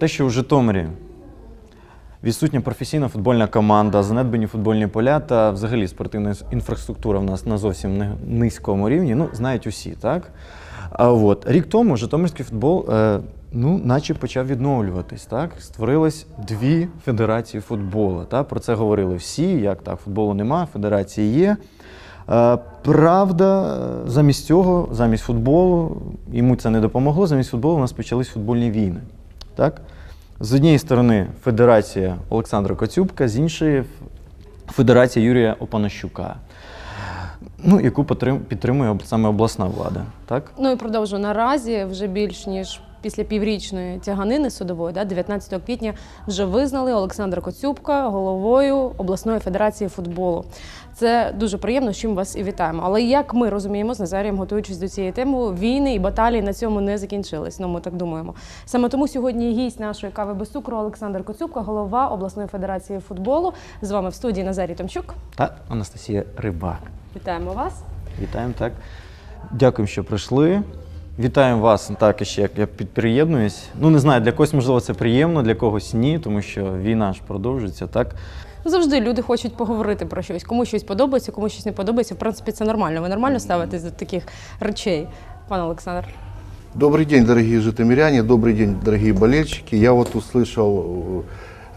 те, що у Житомирі відсутня професійна футбольна команда, занедбані футбольні поля та взагалі спортивна інфраструктура в нас на зовсім низькому рівні, ну, знають усі, так? А от рік тому Житомирський футбол, е, ну, наче почав відновлюватись, так? Створилось дві федерації футболу. Так? Про це говорили всі, як так, футболу нема, федерації є. Е, Правда, замість цього, замість футболу, йому це не допомогло. Замість футболу у нас почались футбольні війни. Так? З однієї сторони, Федерація Олександра Коцюбка, з іншої Федерація Юрія Опанащука, ну, яку підтримує саме обласна влада. Так? Ну і продовжу наразі вже більш ніж після піврічної тяганини судової, да, 19 квітня вже визнали Олександра Коцюбка головою обласної федерації футболу. Це дуже приємно, з чим вас і вітаємо. Але як ми розуміємо з Назарієм, готуючись до цієї теми, війни і баталії на цьому не закінчились. Ну ми так думаємо. Саме тому сьогодні гість нашої кави без цукру Олександр Коцюбка, голова обласної федерації футболу. З вами в студії Назарій Томчук. Та Анастасія Рибак. Вітаємо вас. Вітаємо, так. Дякуємо, що прийшли. Вітаємо вас так, ще як я підприєднуюсь. Ну, не знаю, для когось, можливо, це приємно, для когось ні, тому що війна ж продовжується, так? Завжди люди хочуть поговорити про щось. Комусь щось подобається, комусь щось не подобається. В принципі, це нормально. Ви нормально ставитесь до таких речей, пане Олександр? Добрый день, дорогие житомиряне, добрый день, дорогие болельщики. Я вот услышал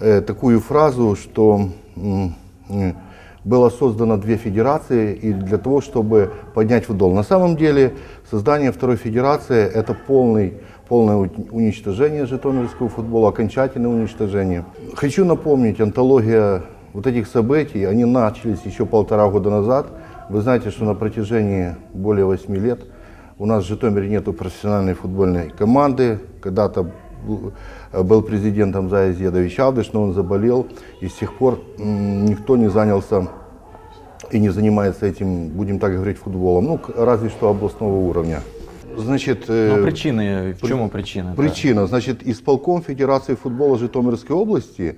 э, такую фразу, что м, м, было создано две федерации и для того, чтобы поднять футбол. На самом деле создание второй федерации – это полный, полное уничтожение житомирского футбола, окончательное уничтожение. Хочу напомнить, антология вот этих событий, они начались еще полтора года назад. Вы знаете, что на протяжении более восьми лет у нас в Житомире нету профессиональной футбольной команды. Когда-то был президентом Зая Зедович Алдыш, но он заболел, и с тех пор никто не занялся и не занимается этим, будем так говорить, футболом. Ну, разве что областного уровня. Значит, э, Ну, причини, в чому причина? Причина. Значит, исполком Федерации футбола Житомирской области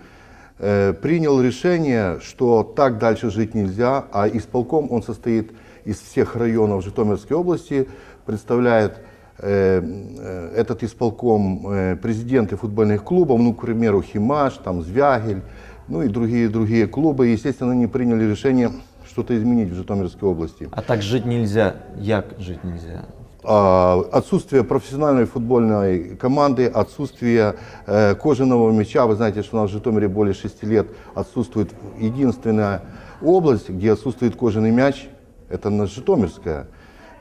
э, принял решение, что так дальше жить нельзя, а исполком он состоит из всех районов Житомирской области, представляет этот исполком э, президенты футбольных клубов, ну, к примеру, Химаш, там, Звягель, ну и другие, другие клубы. Естественно, они приняли решение что-то изменить в Житомирской области. А так жити нельзя. Як жити нельзя? А, отсутствие профессиональной футбольной команды, отсутствие э, кожаного мяча. Вы знаете, что у нас в Житомире более 6 лет отсутствует единственная область, где отсутствует кожаный мяч, это на Житомирская.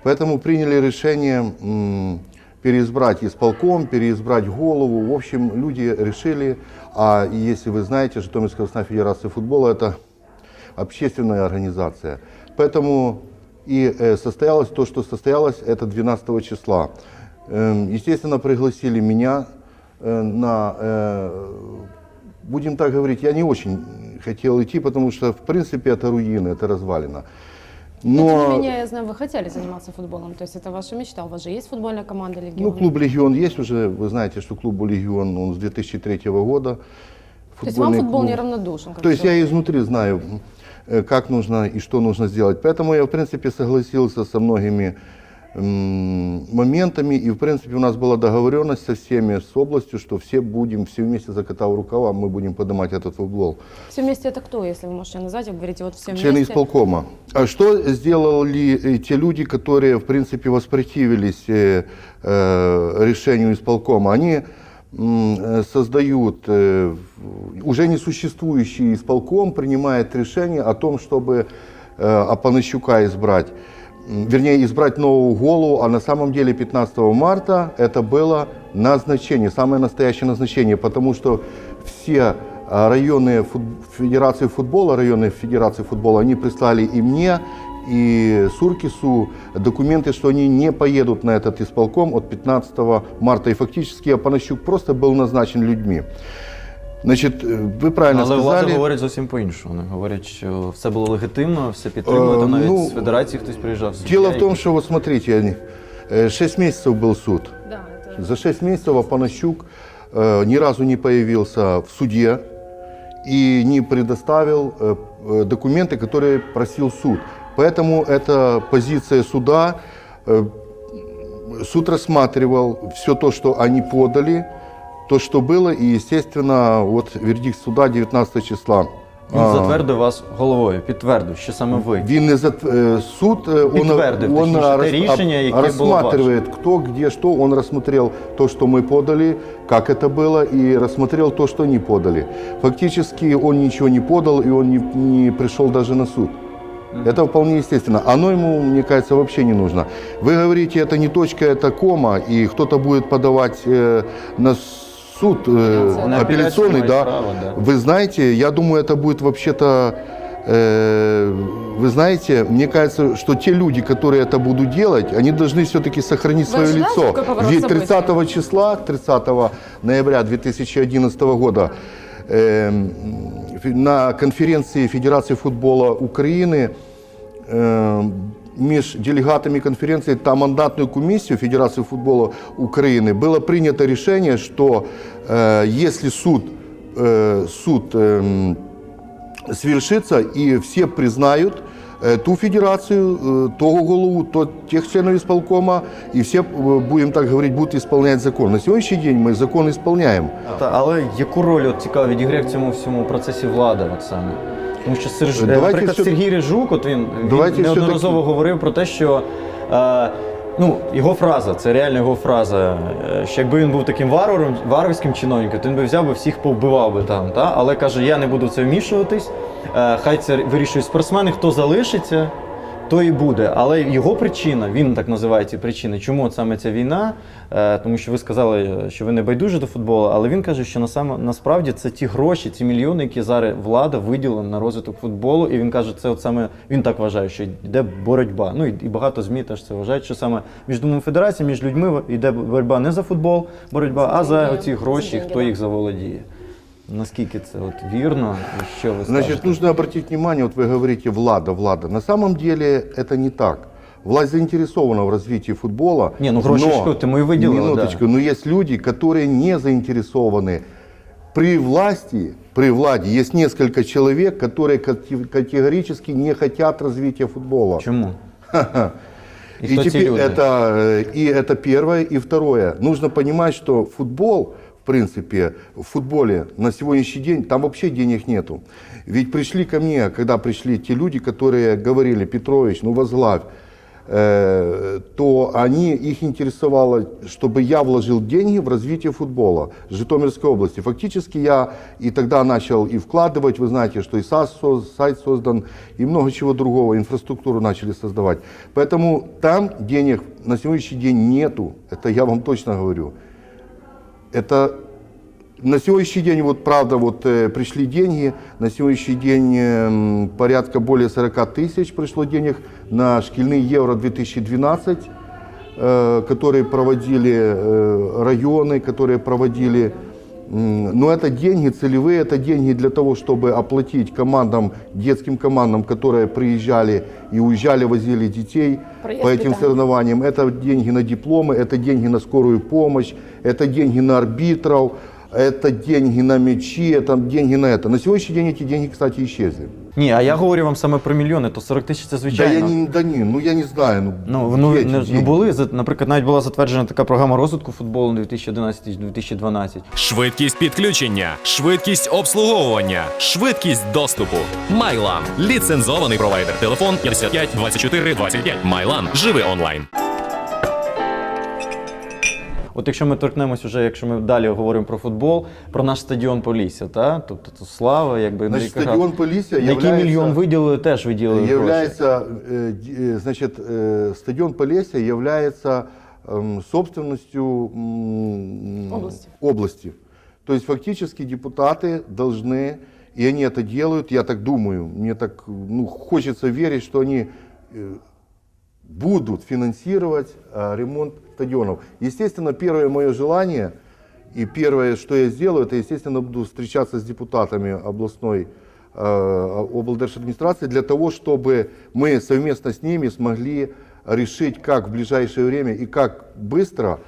Поэтому приняли решение переизбрать исполком, переизбрать голову. В общем, люди решили, а если вы знаете, Житомирская областная федерация футбола – это общественная организация. Поэтому и э, состоялось то, что состоялось, это 12 числа. Эм, Естественно, пригласили меня э, на, э, будем так говорить, я не очень хотел идти, потому что, в принципе, это руины, это развалина. Но... Тем не Но, менее, я знаю, вы хотели заниматься футболом. То есть это ваша мечта. У вас же есть футбольная команда Легион? ну, клуб «Легион» есть уже, вы знаете, что клубу «Легион» он с 2003 года. То есть вам Футбольный футбол клуб. не равнодушен? как То есть всё? я изнутри знаю, э, как нужно и что нужно сделать. Поэтому я, в принципе, согласился со многими м, моментами. И, в принципе, у нас была договоренность со всеми, с областью, что все будем, все вместе закатав рукава, мы будем поднимать этот футбол. Все вместе это кто, если вы можете назвать? Вы говорите, вот все вместе. Члены исполкома. А что сделали э, те люди, которые, в принципе, воспротивились э, э, решению исполкома? Они э, создают, э, уже несуществующий исполком принимает решение о том, чтобы Апанащука избрать. Вернее, избрать новую голову, а на самом деле 15 марта это было назначение, самое настоящее назначение, потому что все а, районные фут- федерации футбола, районные федерации футбола, они прислали и мне, и Суркису документы, что они не поедут на этот исполком от 15 марта. И фактически Апанащук просто был назначен людьми. Значит, э, вы правильно Але влада сказали. говорить зовсім по-іншому. Вони говорять, що все було легітимно, все підтримує, Е, навіть ну, з федерації хтось приїжджав. суддя, Дело в і- том, что вот смотрите, они, э, 6 месяцев был суд. Да, это... За 6 месяцев Апанащук э, ни разу не появился в суде и не предоставил э, э, документы, которые просил суд. Поэтому это позиция суда. Э, суд рассматривал все то, что они подали, то, что было, и, естественно, вот вердикт суда 19 числа. Він А, затвердив вас головою, підтвердив, що саме ви. Він не зат... э, суд, э, он, Підтвердив, он точніше, те рас- рішення, яке було рассматривает, кто, где, что. Он рассмотрел то, что мы подали, как это было, и рассмотрел то, что они подали. Фактически он ничего не подал, и он не, не пришел даже на суд. Это вполне естественно. Оно ему, мне кажется, вообще не нужно. Вы говорите, это не точка, это кома, и кто-то будет подавать э, на суд э, На апелляционный, апелляцию да. имеет право, да. Вы знаете, я думаю, это будет вообще-то, э, вы знаете, мне кажется, что те люди, которые это будут делать, они должны все-таки сохранить Вы свое ожидаете лицо. такой поворот Ведь событий? 30 числа, 30 ноября 2011 года э, фи- на конференции Федерации футбола Украины э, между делегатами конференции та мандатную комиссию Федерации футбола Украины было принято решение, что э, если суд, э, суд эм, свершится и все признают э, ту федерацию, э, того голову, то тех членов исполкома, и все, э, будем так говорить, будут исполнять закон. На сегодняшний день мы закон исполняем. Та, але яку роль от цікаво відіграє в цьому всьому процесі влада от саме? Тому що Серж... Давайте наприклад, все- Сергій Рижук, от він, він Давайте неодноразово говорив про те, що е, ну, його фраза, це реально його фраза. е, Що якби він був таким варваром, варварським чиновником, то він би взяв би всіх повбивав би там. Та? Але каже, я не буду в це вмішуватись. Е, хай це вирішують спортсмени, хто залишиться. То і буде, але його причина, він так називає ці причини, чому от саме ця війна, е, тому що ви сказали, е, що ви не байдужі до футболу, але він каже, що насправді це ті гроші, ці мільйони, які зараз влада виділила на розвиток футболу. І він каже, це от саме він так вважає, що йде боротьба. Ну і, і багато змі теж це вважають, що саме між двома федераціями, між людьми йде боротьба не за футбол, боротьба, а за за гроші, хто їх заволодіє. Наскільки це от вірно, і що ви Значит, скажете? нужно обратить внимание, вот вы говорите «влада, влада». На самом деле это не так. Власть заинтересована в развитии футбола. Не, ну, гроши но- ж ты мы и выделила, Минуточку, но есть люди, которые не заинтересованы. При власти, при владе есть несколько человек, которые кате- категорически не хотят развития футбола. Чому? І И, хто ці теперь люди? это, э, и это первое. И второе. Нужно понимать, что футбол, в принципе, в футболе на сегодняшний день, там вообще денег нету. Ведь пришли ко мне, когда пришли те люди, которые говорили, Петрович, ну возглавь, э, то они, их интересовало, чтобы я вложил деньги в развитие футбола Житомирской области. Фактически я и тогда начал и вкладывать, вы знаете, что и сайт создан, и много чего другого, инфраструктуру начали создавать. Поэтому там денег на сегодняшний день нету, это я вам точно говорю. Это на сегодняшний день, вот правда, вот э, пришли деньги, на сегодняшний день эм, порядка более 40 тысяч пришло денег на шкильные Евро 2012, э, которые проводили э, районы, которые проводили. Но это деньги целевые, это деньги для того, чтобы оплатить командам, детским командам, которые приезжали и уезжали, возили детей Проезд по этим питания. соревнованиям. Это деньги на дипломы, это деньги на скорую помощь, это деньги на арбитров, это деньги на мячи, это деньги на это. На сегодняшний день эти деньги, кстати, исчезли. Ні, а я говорю вам саме про мільйони, то 40 тисяч це Да звичайно. я не, да не, ну я не знаю. Ну, Ну, ну, эти не, ну деньги? були, за- наприклад, навіть була затверджена така програма розвитку футболу 2011-2012. Швидкість підключення, швидкість обслуговування, швидкість доступу. Майлан ліцензований провайдер. Телефон 55 24 25. Майлан. Живи онлайн. От якщо ми торкнемось уже, якщо ми далі говоримо про футбол, про наш стадіон Полісся, та? тобто то слава, якби Значит, яка- стадион Полісся на який является- мільйон виділили, теж виділили гроші. является, э, д- э, значит, э, стадион Полесья является эм, собственностью м, Области. области. То есть фактически депутаты должны, и они это делают, я так думаю, мне так ну, хочется верить, что они э, будут финансировать э, ремонт стадионов. Естественно, первое мое желание и первое, что я сделаю, это, естественно, буду встречаться с депутатами областной э, облдержадминистрации для того, чтобы мы совместно с ними смогли решить, как в ближайшее время и как быстро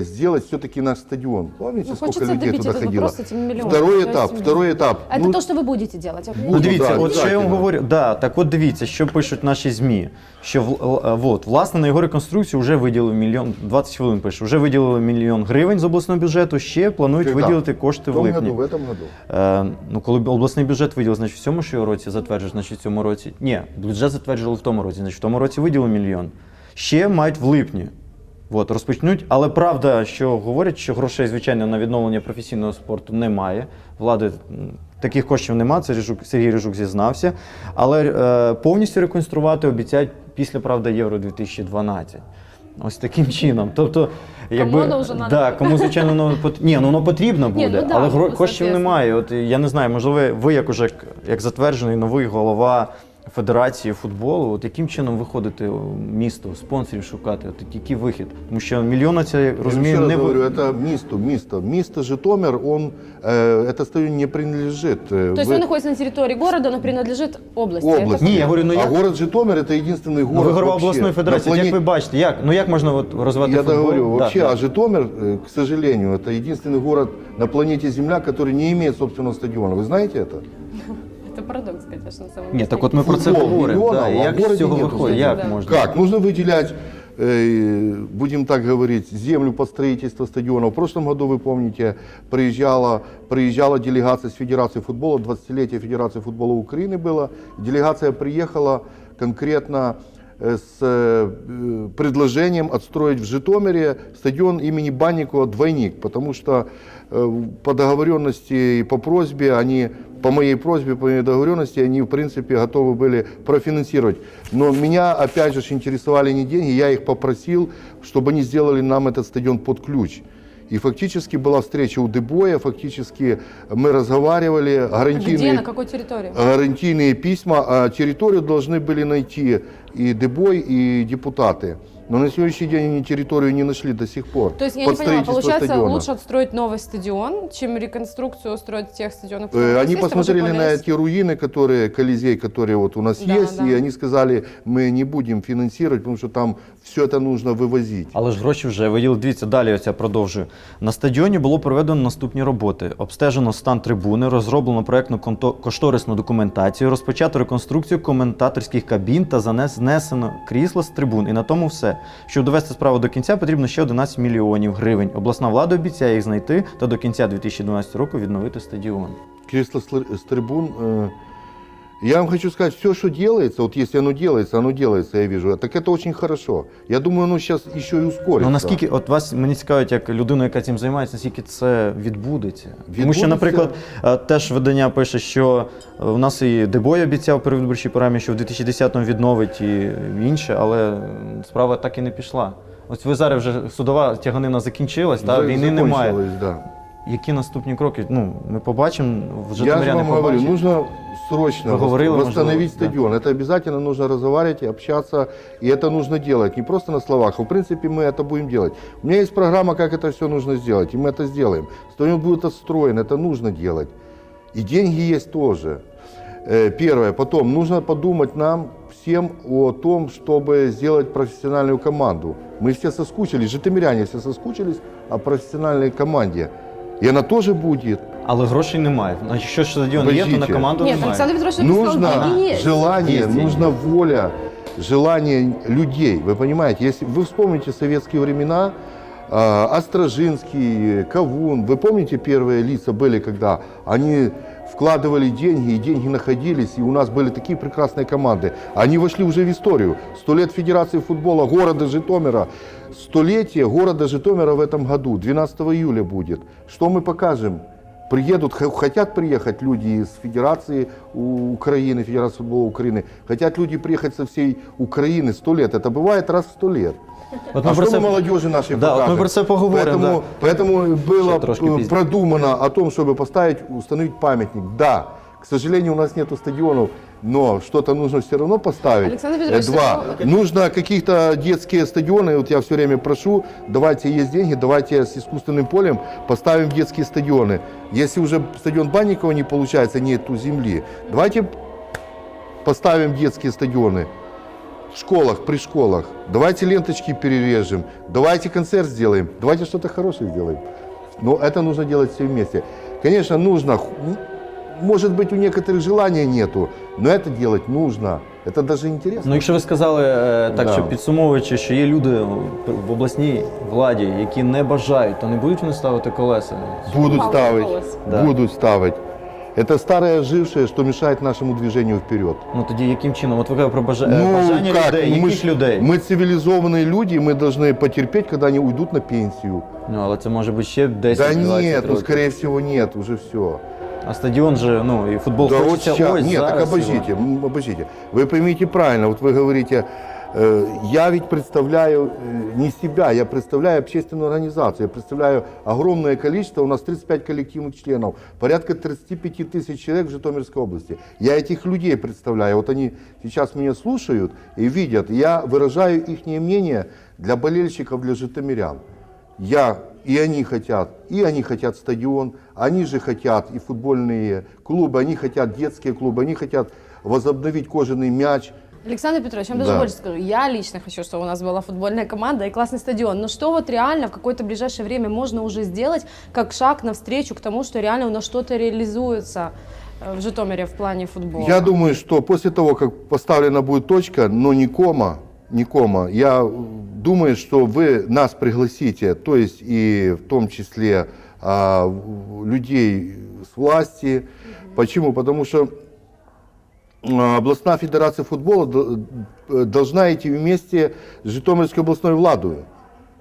сделать все-таки наш стадион. Помните, Ну, сколько хочется людей добить туда этот ходило? вопрос этим миллионом. Второй То этап, есть, второй этап. Это Ну, то, что вы будете делать. Ну, Буду, дивіться, да, от що я вам обязательно. говорю, да, так от дивіться, що пишуть наші ЗМІ. Що в- е, от, власне на його реконструкцію вже виділили мільйон 20 хвилин пише, вже виділили мільйон гривень з обласного бюджету, ще планують Когда? виділити кошти в в том липні. году, в этом году. Е, ну, коли б обласний бюджет виділив, значить в цьому ж році затверджують, значить в цьому році. Ні, бюджет затверджували в тому році, значить в тому році виділили мільйон. Ще мають в липні. От, розпочнуть, але правда, що говорять, що грошей, звичайно, на відновлення професійного спорту немає. Влади таких коштів немає, це Ріжук, Сергій Ріжук зізнався. Але е, повністю реконструвати обіцяють після правда Євро 2012. Ось таким чином. Тобто, якби воно вже надо да, кому звичайно воно пот... Ні, ну воно потрібно Ні, буде, ну да, але гро... ну, коштів немає. От я не знаю, можливо, ви як уже як затверджений новий голова Федерації футболу, от яким чином виходити у місто, спонсорів шукати? От який вихід? Тому що мільйона це Я розумію, еще раз не ви- говорю, это МИСТу, МИСТу. МИСТ Житомир, он, э, это стадион не принадлежит. э, То есть в- он находится на территории города, но принадлежит области. Это области. Не, я говорю, ну а я- город Житомир это единственный Ну, город ви голова вообще обласної на федерації. От Як ви планете- бачите, як ну як можна от розвивати Я футбол? говорю, Да, вообще, да. а Житомир, э, к сожалению, это единственный город на планете Земля, который не имеет собственного стадиона. Вы знаете это? Это парадокс, конечно, на самом Ні, деле. так от ми про це Футбол говоримо. мільйонів, Да, а як в городі з цього нету виходить? стадіону. Як Да. можна? Как? Нужно выделять, э, будем так говорить, землю под строительство стадиона. В прошлом году, вы помните, приезжала, приезжала делегация с Федерации футбола, 20-летие Федерации футбола Украины было. Делегация приехала конкретно э, с э, предложением отстроить в Житомире стадион имени Банникова «Двойник», потому что э, по договоренности и по просьбе они, по моей просьбе, по моей договоренности, они в принципе готовы были профинансировать. Но меня опять же интересовали не деньги, я их попросил, чтобы они сделали нам этот стадион под ключ. И фактически была встреча у Дебоя, фактически мы разговаривали, гарантийные, Где, на какой территории? гарантийные письма, а территорию должны были найти и Дебой, и депутаты. Но на сегодняшний день они территорию не нашли до сих пор. То есть, я под не поняла, строительство получается, стадиона. лучше отстроить новый стадион, чем реконструкцию устроить тех стадионов, Э, которые у нас Они есть, а посмотрели уже на повелись. эти руины, которые, Колизей, которые вот у нас Да, есть, да. и они сказали, мы не будем финансировать, потому что там все это нужно вывозить. Але ж гроші вже виділили. Дивіться, далі оця продовжую. На стадіоні було проведено наступні роботи: обстежено стан трибуни, розроблено проектну кошторисну документацію, розпочато реконструкцію коментаторських кабін та занес- знесено крісло з трибун. І на тому все. Щоб довести справу до кінця, потрібно ще 11 мільйонів гривень. Обласна влада обіцяє їх знайти та до кінця 2012 року відновити стадіон. Кресло с лы- с трибун. э, я вам хочу сказать, все, что делается, вот если оно делается, оно делается, я вижу, так это очень хорошо. Я думаю, оно сейчас еще и ускорится. Ну наскільки от вас мені цікавить, як людину, яка цим займається, наскільки це відбудеться? Тому що, Відбудеться. наприклад, е, теж видання пише, що е, в нас і Дебой обіцяв при виборчій програмі, що в 2010-му відновить і інше, але справа так і не пішла. Ось ви зараз вже судова тяганина закінчилась, та За- війни немає. закончилось, Да. Які наступні кроки? Ну ми побачимо в Я же вам говорю, нужно срочно Вы говорили, восстановить да. стадион. Это обязательно нужно разговаривать, общаться, и это нужно делать. Не просто на словах, в принципе мы это будем делать. У меня есть программа, как это все нужно сделать, и мы это сделаем. Стадион будет отстроен, это нужно делать. И деньги есть тоже. Э, Первое. Потом нужно подумать нам всем о том, чтобы сделать профессиональную команду. Мы все соскучились, житомиряне все соскучились о профессиональной команде. И она тоже будет. Але грошей немає. Значить, що ж стадіон є, то на Подождите. команду Нет, немає. Александр Петрович написал, Нужно деньги есть. желание, Есть деньги. нужна воля, желание людей. Вы понимаете, если вы вспомните советские времена, а, Острожинский, Кавун, вы помните первые лица были, когда они вкладывали деньги, и деньги находились, и у нас были такие прекрасные команды. Они вошли уже в историю. Сто лет Федерации футбола города Житомира. Столетие города Житомира в этом году, 12 июля будет. Что мы покажем? Приедут, х- хотят приехать люди из Федерации У- Украины, Федерации футбола Украины, хотят люди приехать со всей Украины сто лет. Это бывает раз в сто лет. От а ми про что це- мы молодежи нашей Да, от покажем? ми про це поговоримо, Поэтому, поэтому было Ще трошки э, пізніше. продумано о том, чтобы поставить, установить памятник. Да, к сожалению, у нас нету стадионов, но что-то нужно все равно поставить. Александр Петрович, Э, Два. ну, Нужно каких-то детские стадионы, вот я все время прошу, давайте есть деньги, давайте с искусственным полем поставим детские стадионы. Если уже стадион Банникова не получается, нету земли, давайте поставим детские стадионы. в школах, при школах. Давайте ленточки перережем, давайте концерт сделаем, давайте что-то хорошее сделаем. Но это нужно делать все вместе. Конечно, нужно, ху- м, может быть, у некоторых желания нету, но это делать нужно. Это даже интересно. Ну, якщо ви сказали е, так, Да. що підсумовуючи, що є люди в обласній владі, які не бажають, то не будуть вони ставити колеса. Будут Мало ставить, голос. Да. будут ставить. Это старое жившее, что мешает нашему движению вперед. Ну тоді яким чином? От ви кажете про бажа... е, бажання людей, мы, яких людей? мы цивилизованные люди, мы должны потерпеть, когда они уйдут на пенсию. Ну, але це може бути ще 10 да 20 нет, ну років. скорее всего нет, уже все. А стадіон же, ну і футбол Да вот хочеться ща- ось Нет, зараз. так обождите, м, обождите. Вы поймите правильно, вот вы говорите, э, я ведь представляю э, не себя, я представляю общественную организацию, я представляю огромное количество, у нас 35 коллективных членов, порядка 35 тысяч человек в Житомирской области. Я этих людей представляю, вот они сейчас меня слушают и видят, я выражаю их мнение для болельщиков, для житомирян. Я и они хотят, и они хотят стадион, они же хотят и футбольные клубы, они хотят детские клубы, они хотят возобновить кожаный мяч. Александр Петрович, я вам Да. даже больше скажу. Я лично хочу, чтобы у нас была футбольная команда и классный стадион. Но что вот реально в какое-то ближайшее время можно уже сделать, как шаг навстречу к тому, что реально у нас что-то реализуется э, в Житомире в плане футбола? Я думаю, что после того, как поставлена будет точка, но не кома, не кома, я э, думаю, что вы нас пригласите, то есть и в том числе а, в- людей с власти. Почему? Потому что а, областная федерация футбола э, должна идти вместе с Житомирской областной владой.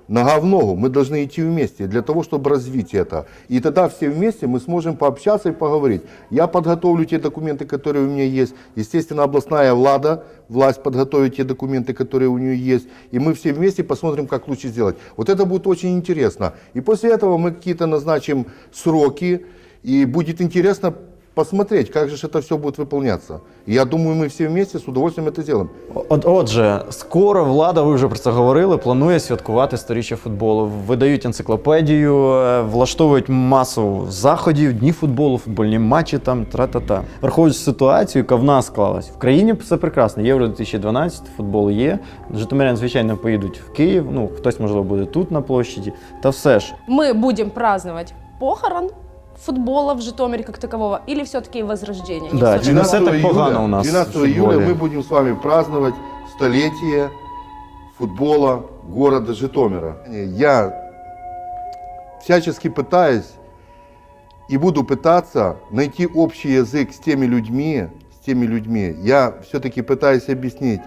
Нога в ногу, мы должны идти вместе для того, чтобы развить это. И тогда все вместе мы сможем пообщаться и поговорить. Я подготовлю те документы, которые у меня есть. Естественно, областная влада, власть подготовит те документы, которые у нее есть. И мы все вместе посмотрим, как лучше сделать. Вот это будет очень интересно. И после этого мы какие-то назначим сроки. И будет интересно посмотреть, как же это все будет выполняться. И я думаю, мы все вместе с удовольствием это сделаем. От, отже, скоро влада, ви вже про це говорили, планує святкувати сторіччя футболу. Видають енциклопедію, е, влаштовують масу заходів, дні футболу, футбольні матчі там, тра-та-та. Враховуючи ситуацію, яка в нас склалась. В країні все прекрасно. Євро 2012, футбол є. Житомиряни, звичайно, поїдуть в Київ. Ну, хтось, можливо, буде тут на площаді. Та все ж. Мы будем праздновать похорон футбола в Житомире как такового или все-таки возрождение? Да, все так погано у нас 12 в футболе? июля мы будем с вами праздновать столетие футбола города Житомира. Я всячески пытаюсь и буду пытаться найти общий язык с теми людьми, с теми людьми. Я все-таки пытаюсь объяснить,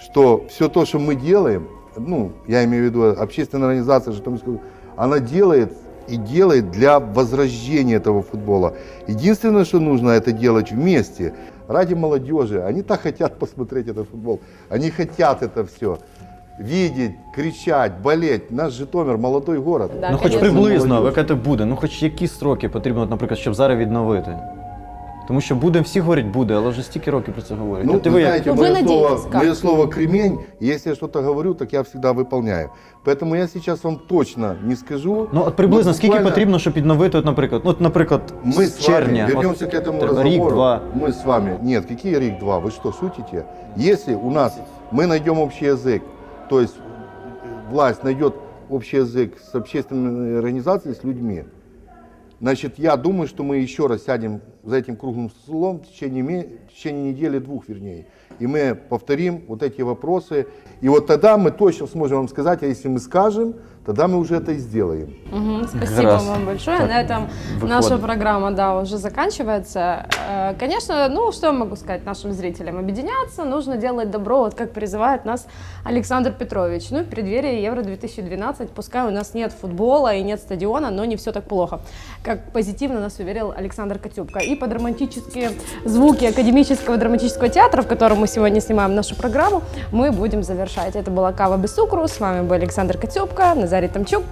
что все то, что мы делаем, ну, я имею в виду общественная организация Житомирского, она делает и делает для возрождения этого футбола. Единственное, что нужно, это делать вместе, ради молодежи. Они так хотят посмотреть этот футбол. Они хотят это все. Видеть, кричать, болеть. Наш Житомир молодой город. Да, ну, хоч конечно. приблизно, ви Молодіж. кажете, буде. Ну, хоч які строки потрібно, от, наприклад, щоб зараз відновити. Тому що буде, всі говорять, буде, але вже стільки років про це говорять. Ну, От і вы ви як- знаете, Ну, вы мое, надеетесь, слово, как? мое слово кремень, если я что-то говорю, так я всегда выполняю. Поэтому я сейчас вам точно не скажу. Ну, от приблизно Ну, скільки буквально потрібно, щоб відновити, от, наприклад, ну, от, наприклад, Мы з с вами червня. вернемся от, к этому треба разговору. Рік, два. Мы с вами. Нет, какие рик два? Вы что, шутите? Если у нас мы найдем общий язык, то есть э, власть найдет общий язык с общественной организацией, с людьми, значит, я думаю, что мы еще раз сядем за этим круглым столом в течение, в течение недели, двух вернее, и мы повторим вот эти вопросы. И вот тогда мы точно сможем вам сказать, а если мы скажем, тогда мы уже это и сделаем. Мгм, Спасибо Раз. вам большое. Так, На этом выходит. наша программа, да, уже заканчивается. Э, Конечно, ну что я могу сказать нашим зрителям? Объединяться, нужно делать добро, вот как призывает нас Александр Петрович. Ну, в преддверии Евро 2012, пускай у нас нет футбола и нет стадиона, но не все так плохо, как позитивно нас уверил Александр Котюбко. И под романтические звуки академического драматического театра, в котором мы сегодня снимаем нашу программу, мы будем завершать. Это была Кава без цукру. С вами был Александр Котюбко, Назарий Тамчук.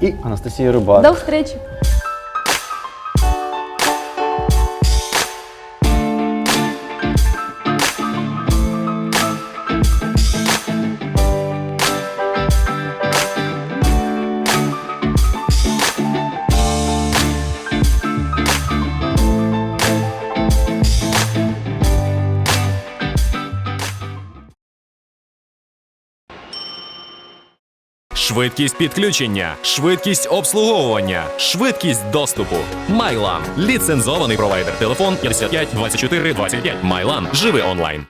І Анастасія Рибак. До встречи! Швидкість підключення, швидкість обслуговування, швидкість доступу. Майлан ліцензований провайдер. Телефон 55 24 25. Майлан. Живи онлайн.